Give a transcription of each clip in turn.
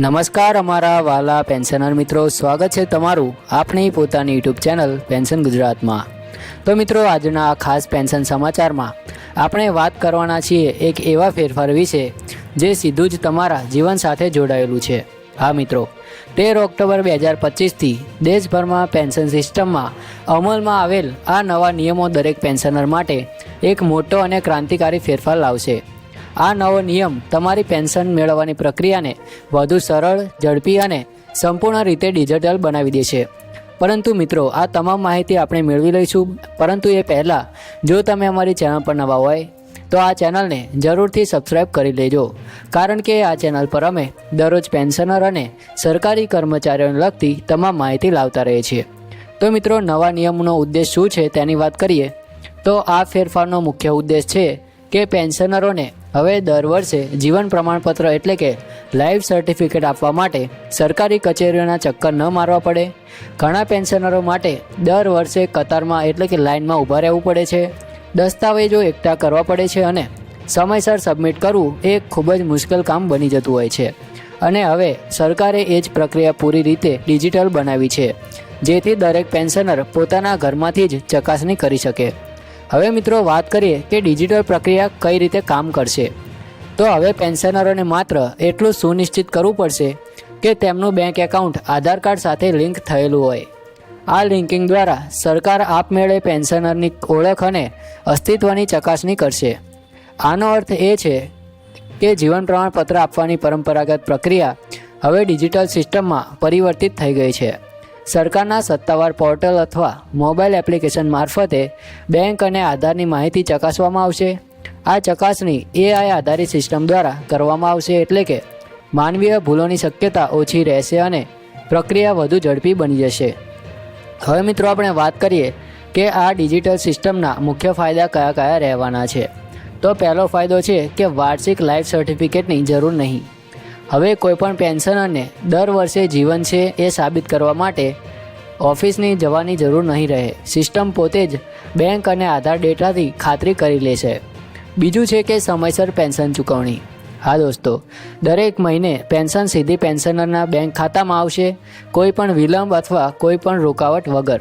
નમસ્કાર, અમારા વાલા પેન્શનર મિત્રો. સ્વાગત છે તમારું આપણી પોતાની યુટ્યુબ ચેનલ પેન્શન ગુજરાતમાં. તો મિત્રો, આજના ખાસ પેન્શન સમાચારમાં આપણે વાત કરવાના છીએ એક એવા ફેરફાર વિશે જે સીધું જ તમારા જીવન સાથે જોડાયેલું છે. હા મિત્રો, તેર ઓક્ટોબર બે હજાર પચીસથી દેશભરમાં પેન્શન સિસ્ટમમાં અમલમાં આવેલ આ નવા નિયમો દરેક પેન્શનર માટે એક મોટો અને ક્રાંતિકારી ફેરફાર લાવશે. આ નવો નિયમ તમારી પેન્શન મેળવવાની પ્રક્રિયાને વધુ સરળ, ઝડપી અને સંપૂર્ણ રીતે ડિજિટલ બનાવી દે છે. પરંતુ મિત્રો, આ તમામ માહિતી આપણે મેળવી લઈશું. પરંતુ એ પહેલાં, જો તમે અમારી ચેનલ પર નવા હોય, તો આ ચેનલને જરૂરથી સબસ્ક્રાઈબ કરી લેજો. કારણ કે આ ચેનલ પર અમે દરરોજ પેન્શનર અને સરકારી કર્મચારીઓને લગતી તમામ માહિતી લાવતા રહીએ છીએ. તો મિત્રો, નવા નિયમનો ઉદ્દેશ શું છે તેની વાત કરીએ. તો આ ફેરફારનો મુખ્ય ઉદ્દેશ છે કે પેન્શનરોને હવે દર વર્ષે જીવન પ્રમાણપત્ર એટલે કે લાઈફ સર્ટિફિકેટ આપવા માટે સરકારી કચેરીઓના ચક્કર ન મારવા પડે. ઘણા પેન્શનરો માટે દર વર્ષે કતારમાં એટલે કે લાઇનમાં ઊભા રહેવું પડે છે. દસ્તાવેજો એકઠા કરવા પડે છે અને સમયસર સબમિટ કરવું એ ખૂબ જ મુશ્કેલ કામ બની જતું હોય છે. અને હવે સરકારે એ જ પ્રક્રિયા પૂરી રીતે ડિજિટલ બનાવી છે, જેથી દરેક પેન્શનર પોતાના ઘરમાંથી જ ચકાસણી કરી શકે. હવે મિત્રો વાત કરીએ કે ડિજિટલ પ્રક્રિયા કઈ રીતે કામ કરશે. તો હવે પેન્શનરોને માત્ર એટલું સુનિશ્ચિત કરવું પડશે કે તેમનું બેંક એકાઉન્ટ આધાર કાર્ડ સાથે લિંક થયેલું હોય. આ લિંકિંગ દ્વારા સરકાર આપમેળે પેન્શનરની ઓળખ અને અસ્તિત્વની ચકાસણી કરશે. આનો અર્થ એ છે કે જીવન પ્રમાણપત્ર આપવાની પરંપરાગત પ્રક્રિયા હવે ડિજિટલ સિસ્ટમમાં પરિવર્તિત થઈ ગઈ છે. સરકારના સત્તાવાર પોર્ટલ અથવા મોબાઈલ એપ્લિકેશન મારફતે બેંક અને આધારની માહિતી ચકાસવામાં આવશે. આ ચકાસણી એઆઈ આધારિત સિસ્ટમ દ્વારા કરવામાં આવશે એટલે કે માનવીય ભૂલોની શક્યતા ઓછી રહેશે અને પ્રક્રિયા વધુ ઝડપી બની જશે. હવે મિત્રો આપણે વાત કરીએ કે આ ડિજિટલ સિસ્ટમના મુખ્ય ફાયદા કયા કયા રહેવાના છે. તો પહેલો ફાયદો છે કે વાર્ષિક લાઈફ સર્ટિફિકેટની જરૂર નહીં. હવે કોઈપણ પેન્શનરને દર વર્ષે જીવન છે એ સાબિત કરવા માટે ઓફિસની જવાની જરૂર નહીં રહે. સિસ્ટમ પોતે જ બેંક અને આધાર ડેટાથી ખાતરી કરી લેશે બીજું છે કે સમયસર પેન્શન ચૂકવણી. હા દોસ્તો, દરેક મહિને પેન્શન સીધી પેન્શનરના બેંક ખાતામાં આવશે, કોઈ પણ વિલંબ અથવા કોઈ પણ રોકાવટ વગર.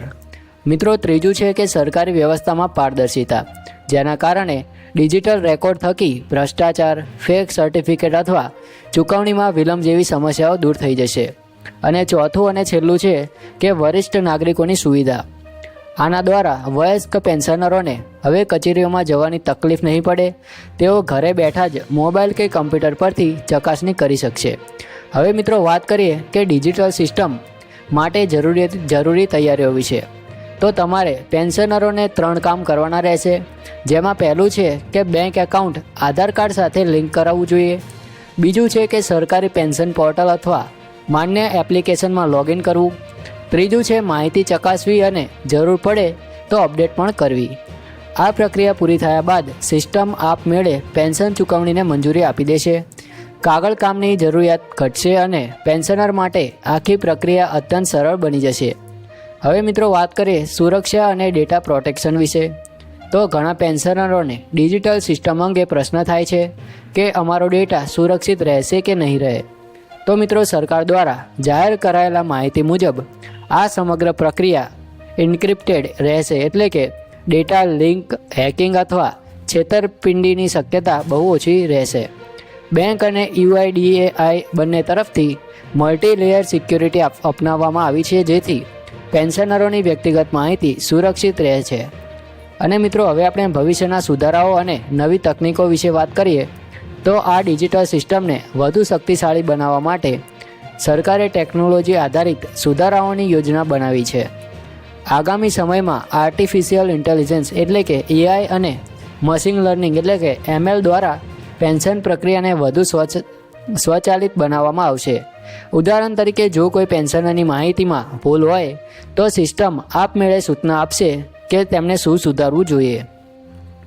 મિત્રો, ત્રીજું છે કે સરકારી વ્યવસ્થામાં પારદર્શિતા, જેના કારણે ડિજિટલ રેકોર્ડ થકી ભ્રષ્ટાચાર, ફેક સર્ટિફિકેટ અથવા ચૂકવણીમાં વિલંબ જેવી સમસ્યાઓ દૂર થઈ જશે. અને ચોથું અને છેલ્લું છે કે વરિષ્ઠ નાગરિકોની સુવિધા. આના દ્વારા વયસ્ક પેન્શનરોને હવે કચેરીઓમાં જવાની તકલીફ નહીં પડે, તેઓ ઘરે બેઠા જ મોબાઈલ કે કમ્પ્યુટર પરથી ચકાસણી કરી શકશે. હવે મિત્રો વાત કરીએ કે ડિજિટલ સિસ્ટમ માટે જરૂરી જરૂરી તૈયારીઓ વિશે. તો તમારે પેન્શનરોને ત્રણ કામ કરવાના રહેશે. જેમાં પહેલું છે કે બેંક એકાઉન્ટ આધાર કાર્ડ સાથે લિંક કરાવવું જોઈએ. બીજું છે કે સરકારી પેન્શન પોર્ટલ અથવા માન્ય એપ્લિકેશનમાં લોગિન કરવું. ત્રીજું છે માહિતી ચકાસવી અને જરૂર પડે તો અપડેટ પણ કરવી. આ પ્રક્રિયા પૂરી થયા બાદ સિસ્ટમ આપમેળે પેન્શન ચૂકવણીને મંજૂરી આપી દેશે. કાગળ કામની જરૂરિયાત ઘટશે અને પેન્શનર માટે આખી પ્રક્રિયા અત્યંત સરળ બની જશે. હવે મિત્રો વાત કરીએ સુરક્ષા અને ડેટા પ્રોટેક્શન વિશે. તો ઘણા પેન્શનરોને ડિજિટલ સિસ્ટમ અંગે પ્રશ્ન થાય છે કે અમારો ડેટા સુરક્ષિત રહેશે કે નહીં રહે. તો મિત્રો સરકાર દ્વારા જાહેર કરાયેલા માહિતી મુજબ આ સમગ્ર પ્રક્રિયા ઇન્ક્રિપ્ટેડ રહેશે એટલે કે ડેટા લિંક, હેકિંગ અથવા છેતરપિંડીની શક્યતા બહુ ઓછી રહેશે. બેંક અને યુઆઈડીએઆઈ બંને તરફથી મલ્ટી લેયર સિક્યુરિટી અપનાવવામાં આવી છે જેથી પેન્શનરોની વ્યક્તિગત માહિતી સુરક્ષિત રહે છે. અને મિત્રો, હવે આપણે ભવિષ્યના સુધારાઓ અને નવી તકનીકો વિશે વાત કરીએ, તો આ ડિજિટલ સિસ્ટમને વધુ શક્તિશાળી બનાવવા માટે સરકારે ટેકનોલોજી આધારિત સુધારાઓની યોજના બનાવી છે. આગામી સમયમાં આર્ટિફિશિયલ ઇન્ટેલિજન્સ એટલે કે એઆઈ અને મશીન લર્નિંગ એટલે કે એમએલ દ્વારા પેન્શન પ્રક્રિયાને વધુ સ્વચ્છ સ્વચાલિત બનાવવામાં આવશે. ઉદાહરણ તરીકે, જો કોઈ પેન્શનરની માહિતીમાં ભૂલ હોય, તો સિસ્ટમ આપમેળે સૂચના આપશે કે તેમને શું સુધારવું જોઈએ.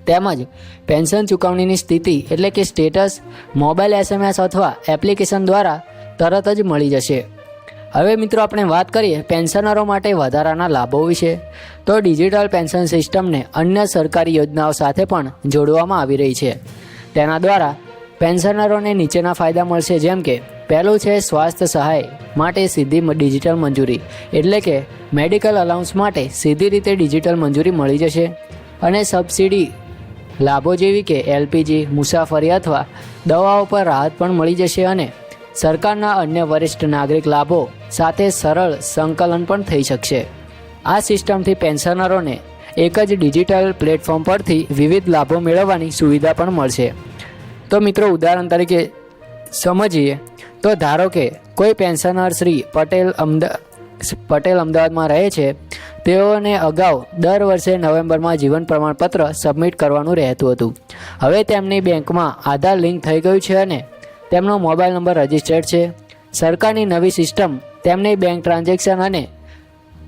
તેમજ, પેન્શન ચૂકવણીની સ્થિતિ એટલે કે સ્ટેટસ, મોબાઈલ એસએમએસ અથવા એપ્લિકેશન દ્વારા તરત જ મળી જશે. હવે મિત્રો, આપણે વાત કરીએ પેન્શનરો માટે વધારાના લાભો વિશે. તો ડિજિટલ પેન્શન સિસ્ટમને અન્ય સરકારી યોજનાઓ સાથે પણ જોડવામાં આવી રહી છે. તેના દ્વારા પેન્શનરોને નીચેના ફાયદા મળશે, જેમ કે પહેલું છે સ્વાસ્થ્ય સહાય માટે સીધી ડિજિટલ મંજૂરી. એટલે કે મેડિકલ અલાઉન્સ માટે સીધી રીતે ડિજિટલ મંજૂરી મળી જશે. અને સબસિડી લાભો જેવી કે એલપીજી, મુસાફરી અથવા દવાઓ પર રાહત પણ મળી જશે અને સરકારના અન્ય વરિષ્ઠ નાગરિક લાભો સાથે સરળ સંકલન પણ થઈ શકશે. આ સિસ્ટમથી પેન્શનરોને એક જ ડિજિટલ પ્લેટફોર્મ પરથી વિવિધ લાભો મેળવવાની સુવિધા પણ મળશે. તો મિત્રો, ઉદાહરણ તરીકે સમજીએ. તો ધારો કે કોઈ પેન્શનર શ્રી પટેલ અમદા, પટેલ અમદાવાદમાં રહે છે, તેઓને અગાઉ દર વર્ષે નવેમ્બરમાં જીવન પ્રમાણપત્ર સબમિટ કરવાનું રહેતું હતું. હવે તેમની બેંકમાં આધાર લિંક થઈ ગયું છે અને તેમનો મોબાઈલ નંબર રજિસ્ટર્ડ છે. સરકારની નવી સિસ્ટમ તેમની બેંક ટ્રાન્ઝેક્શન અને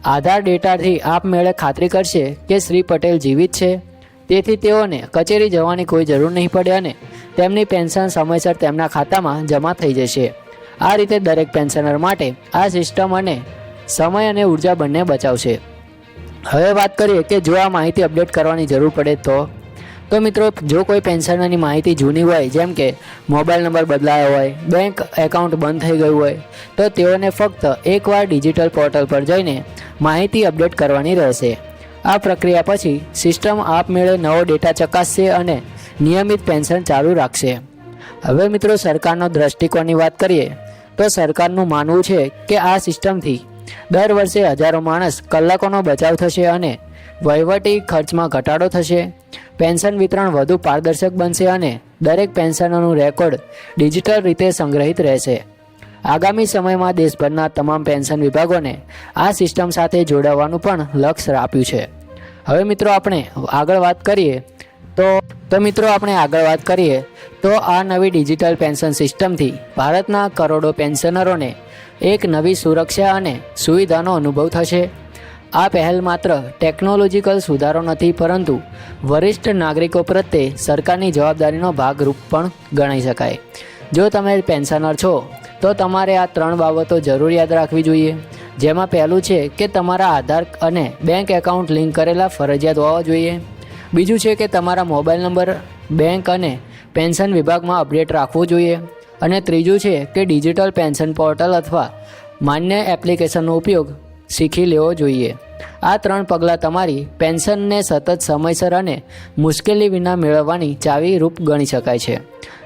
આધાર ડેટાથી આપમેળે ખાતરી કરશે કે શ્રી પટેલ જીવિત છે. તેથી તેઓને કચેરી જવાની કોઈ જરૂર નહીં પડે અને તેમની પેન્શન સમયસર તેમના ખાતામાં જમા થઈ જશે. આ રીતે દરેક પેન્શનર માટે આ સિસ્ટમ અને સમય અને ઊર્જા બંને બચાવશે. હવે વાત કરીએ કે જો આ માહિતી અપડેટ કરવાની જરૂર પડે તો તો મિત્રો, જો કોઈ પેન્શનરની માહિતી જૂની હોય, જેમ કે મોબાઈલ નંબર બદલાયો હોય, બેંક એકાઉન્ટ બંધ થઈ ગયું હોય, તો તેઓને ફક્ત એકવાર ડિજિટલ પોર્ટલ પર જઈને માહિતી અપડેટ કરવાની રહેશે. આ પ્રક્રિયા પછી સિસ્ટમ આપમેળે નવો ડેટા ચકાસશે અને નિયમિત પેન્શન ચાલુ રાખશે. હવે મિત્રો સરકારનો દ્રષ્ટિકોણની વાત કરીએ, તો સરકારનું માનવું છે કે આ સિસ્ટમથી દર વર્ષે હજારો માણસ કલાકોનો બચાવ થશે અને વહીવટી ખર્ચમાં ઘટાડો થશે, પેન્શન વિતરણ વધુ પારદર્શક બનશે અને દરેક પેન્શનરનું રેકોર્ડ ડિજિટલ રીતે સંગ્રહિત રહેશે. આગામી સમયમાં દેશભરના તમામ પેન્શન વિભાગોને આ સિસ્ટમ સાથે જોડાવાનું પણ લક્ષ્ય આપ્યું છે. હવે મિત્રો આપણે આગળ વાત કરીએ તો તો મિત્રો આપણે આગળ વાત કરીએ તો આ નવી ડિજિટલ પેન્શન સિસ્ટમથી ભારતના કરોડો પેન્શનરોને એક નવી સુરક્ષા અને સુવિધાનો અનુભવ થશે. આ પહેલ માત્ર ટેકનોલોજીકલ સુધારો નથી, પરંતુ વરિષ્ઠ નાગરિકો પ્રત્યે સરકારની જવાબદારીનો ભાગરૂપ પણ ગણાઈ શકાય. જો તમે પેન્શનર છો તો તમારે આ ત્રણ બાબતો જરૂર યાદ રાખવી જોઈએ. જેમાં પહેલું છે કે તમારા આધાર અને બેંક એકાઉન્ટ લિંક કરેલા ફરજિયાત હોવા જોઈએ. બીજું છે કે તમારા મોબાઈલ નંબર, બેંક અને પેન્શન વિભાગમાં અપડેટ રાખવો જોઈએ. અને ત્રીજું છે કે ડિજિટલ પેન્શન પોર્ટલ અથવા માન્ય એપ્લિકેશનનો ઉપયોગ શીખી લેવો જોઈએ. આ ત્રણ પગલાં તમારી પેન્શનને સતત સમયસર અને મુશ્કેલી વિના મેળવવાની ચાવી રૂપ ગણી શકાય છે.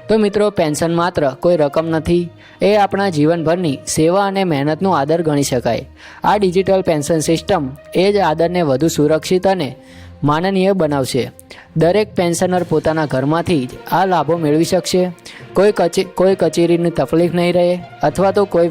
તો મિત્રો, પેન્શન માત્ર કોઈ રકમ નથી, એ આપણા જીવનભરની સેવા અને મહેનતનું આદર ગણી શકાય. આ ડિજિટલ પેન્શન સિસ્ટમ એ જ આદરને વધુ સુરક્ષિત અને માનનીય બનાવશે. દરેક પેન્શનર પોતાના ઘરમાંથી જ આ લાભો મેળવી શકશે. કોઈ કચે, કોઈ કચેરીની તકલીફ નહીં રહે અથવા તો કોઈ